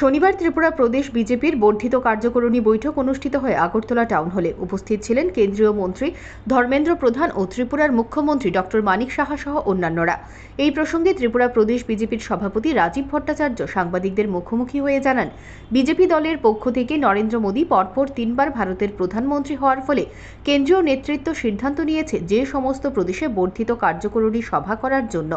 শনিবার ত্রিপুরা প্রদেশ বিজেপির বর্ধিত কার্যকরণী বৈঠক অনুষ্ঠিত হয় আগরতলা টাউন হলে উপস্থিত ছিলেন কেন্দ্রীয় মন্ত্রী ধর্মেন্দ্র প্রধান ও ত্রিপুরার মুখ্যমন্ত্রী ডক্টর মানিক সাহা সহ অন্যান্যরা। এই প্রসঙ্গে ত্রিপুরা প্রদেশ বিজেপির সভাপতি রাজীব ভট্টাচার্য সাংবাদিকদের মুখোমুখি হয়ে জানান, বিজেপি দলের পক্ষ থেকে নরেন্দ্র মোদী পরপর তিনবার ভারতের প্রধানমন্ত্রী হওয়ার ফলে কেন্দ্রীয় নেতৃত্ব সিদ্ধান্ত নিয়েছে যে সমস্ত প্রদেশে বর্ধিত কার্যকরণী সভা করার জন্য।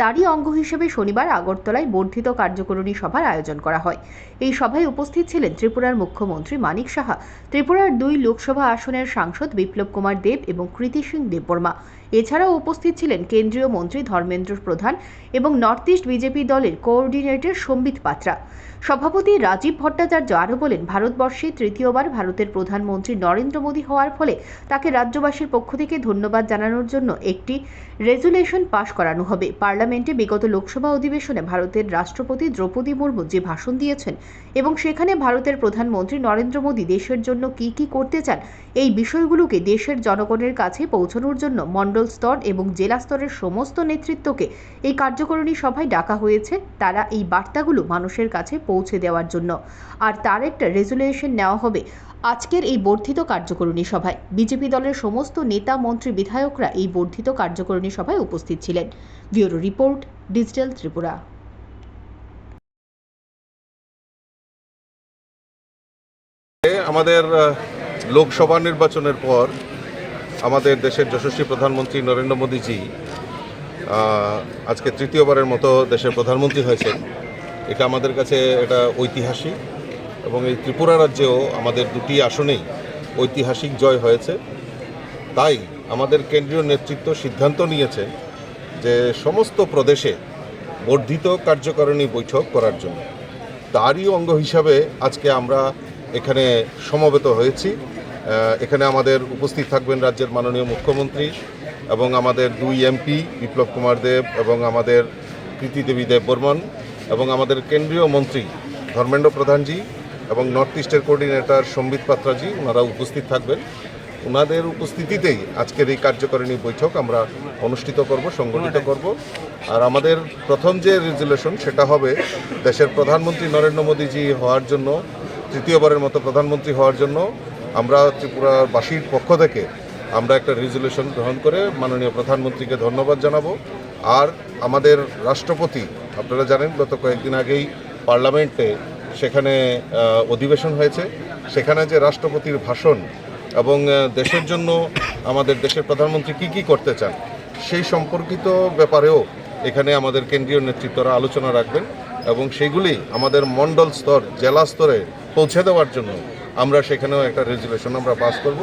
তারই অঙ্গ হিসেবে শনিবার আগরতলায় বর্ধিত কার্যকরণী সভার আয়োজন করা হয়। এই সভায় উপস্থিত ছিলেন ত্রিপুরার মুখ্যমন্ত্রী মানিক সাহা, ত্রিপুরার দুই লোকসভা আসনের সাংসদ বিপ্লব কুমার দেব এবং কৃতি সিং দেববর্মা। এছাড়াও উপস্থিত ছিলেন কেন্দ্রীয় মন্ত্রী ধর্মেন্দ্র প্রধান এবং নর্থ ইস্ট বিজেপি দলের কোঅর্ডিনেটর সম্বিত পাত্রা। সভাপতি রাজীব ভট্টাচার্য আরও বলেন, ভারতবর্ষে তৃতীয়বার ভারতের প্রধানমন্ত্রী নরেন্দ্র মোদী হওয়ার ফলে তাকে রাজ্যবাসীর পক্ষ থেকে ধন্যবাদ জানানোর জন্য একটি রেজুলেশন পাশ করানো হবে। পার্লামেন্টে বিগত লোকসভা অধিবেশনে ভারতের রাষ্ট্রপতি দ্রৌপদী মুর্মু যে ভাষণ দিয়েছেন এবং সেখানে ভারতের প্রধানমন্ত্রী নরেন্দ্র মোদী দেশের জন্য কি কি করতে চান, এই বিষয়গুলোকে দেশের জনগণের কাছে পৌঁছানোর জন্য মণ্ডল স্তর এবং জেলা স্তরের সমস্ত নেতৃত্বকে এই কার্যকরণী সভায় ডাকা হয়েছে। তারা এই বার্তাগুলো মানুষের কাছে পৌঁছে দেওয়ার জন্য। আর তার একটা রেজুলেশন নেওয়া হবে আজকের এই বর্ধিত কার্যকরণী সভায়। বিজেপি দলের সমস্ত নেতা, মন্ত্রী, বিধায়করা এই বর্ধিত কার্যকরণী সভায় উপস্থিত ছিলেন। Bureau report, digital Tripura. আমাদের লোকসভা নির্বাচনের পর আমাদের দেশের যশস্বী প্রধানমন্ত্রী নরেন্দ্র মোদীজি আজকে তৃতীয়বারের মতো দেশের প্রধানমন্ত্রী হয়েছেন। এটা আমাদের কাছে এটা ঐতিহাসিক এবং এই ত্রিপুরা রাজ্যেও আমাদের দুটি আসনেই ঐতিহাসিক জয় হয়েছে। তাই আমাদের কেন্দ্রীয় নেতৃত্ব সিদ্ধান্ত নিয়েছে যে সমস্ত প্রদেশে বর্ধিত কার্যকারিণী বৈঠক করার জন্য। তারই অঙ্গ হিসাবে আজকে আমরা এখানে সমবেত হয়েছি। এখানে আমাদের উপস্থিত থাকবেন রাজ্যের মাননীয় মুখ্যমন্ত্রী এবং আমাদের দুই এমপি বিপ্লব কুমার দেব এবং আমাদের কৃতি দেবী দেব বর্মন এবং আমাদের কেন্দ্রীয় মন্ত্রী ধর্মেন্দ্র প্রধানজি এবং নর্থ ইস্টের কোঅর্ডিনেটর সম্বিত পাত্রাজি ওনারা উপস্থিত থাকবেন। ওনাদের উপস্থিতিতেই আজকের এই কার্যকারিণী বৈঠক আমরা অনুষ্ঠিত করব, সংগঠিত করব। আর আমাদের প্রথম যে রেজুলেশন সেটা হবে দেশের প্রধানমন্ত্রী নরেন্দ্র মোদীজি হওয়ার জন্য, তৃতীয়বারের মতো প্রধানমন্ত্রী হওয়ার জন্য আমরা ত্রিপুরাবাসীর পক্ষ থেকে আমরা একটা রেজুলেশন গ্রহণ করে মাননীয় প্রধানমন্ত্রীকে ধন্যবাদ জানাব। আর আমাদের রাষ্ট্রপতি, আপনারা জানেন গত কয়েকদিন আগেই পার্লামেন্টে সেখানে অধিবেশন হয়েছে। সেখানে যে রাষ্ট্রপতির ভাষণ এবং দেশের জন্য আমাদের দেশের প্রধানমন্ত্রী কি কি করতে চান, সেই সম্পর্কিত ব্যাপারেও এখানে আমাদের কেন্দ্রীয় নেতৃত্বরা আলোচনা রাখবেন এবং সেগুলি আমাদের মণ্ডল স্তর, জেলা স্তরে পৌঁছে দেওয়ার জন্য আমরা সেখানেও একটা রেজুলেশন আমরা পাস করব।